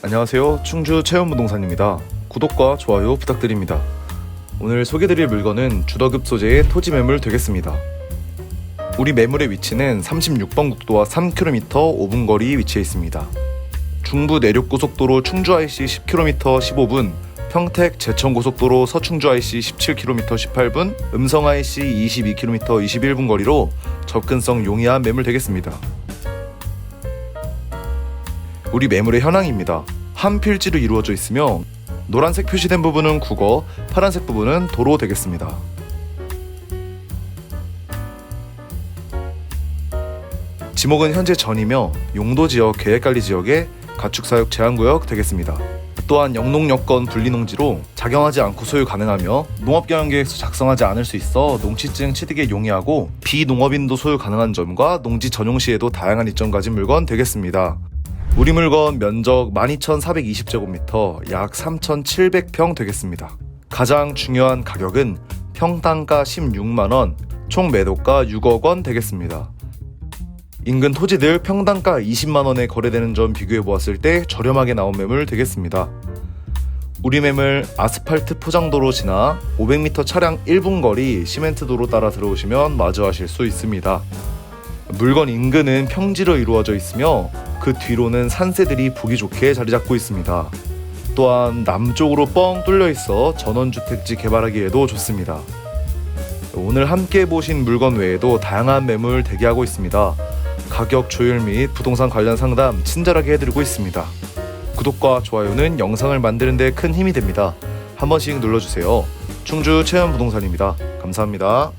안녕하세요. 충주 체험부동산입니다. 구독과 좋아요 부탁드립니다. 오늘 소개드릴 물건은 주더급 소재의 토지 매물 되겠습니다. 우리 매물의 위치는 36번 국도와 3km 5분 거리 위치해 있습니다. 중부 내륙고속도로 충주 IC 10km 15분, 평택 제천고속도로 서충주 IC 17km 18분, 음성 IC 22km 21분 거리로 접근성 용이한 매물 되겠습니다. 우리 매물의 현황입니다. 한 필지로 이루어져 있으며 노란색 표시된 부분은 국어, 파란색 부분은 도로 되겠습니다. 지목은 현재 전이며 용도 지역 계획 관리 지역의 가축 사육 제한 구역 되겠습니다. 또한 영농 여건 분리농지로 작용하지 않고 소유 가능하며 농업경영계획서 작성하지 않을 수 있어 농취증 취득에 용이하고 비농업인도 소유 가능한 점과 농지 전용 시에도 다양한 이점 가진 물건 되겠습니다. 우리 물건 면적 12,420제곱미터 약 3,700평 되겠습니다. 가장 중요한 가격은 평당가 16만원, 총 매도가 6억 원 되겠습니다. 인근 토지들 평당가 20만원에 거래되는 점 비교해 보았을 때 저렴하게 나온 매물 되겠습니다. 우리 매물 아스팔트 포장도로 지나 500m 차량 1분 거리 시멘트 도로 따라 들어오시면 마주하실 수 있습니다. 물건 인근은 평지로 이루어져 있으며 그 뒤로는 산새들이 보기 좋게 자리 잡고 있습니다. 또한 남쪽으로 뻥 뚫려 있어 전원주택지 개발하기에도 좋습니다. 오늘 함께 보신 물건 외에도 다양한 매물 대기하고 있습니다. 가격 조율 및 부동산 관련 상담 친절하게 해드리고 있습니다. 구독과 좋아요는 영상을 만드는 데 큰 힘이 됩니다. 한 번씩 눌러주세요. 충주 체험 부동산입니다. 감사합니다.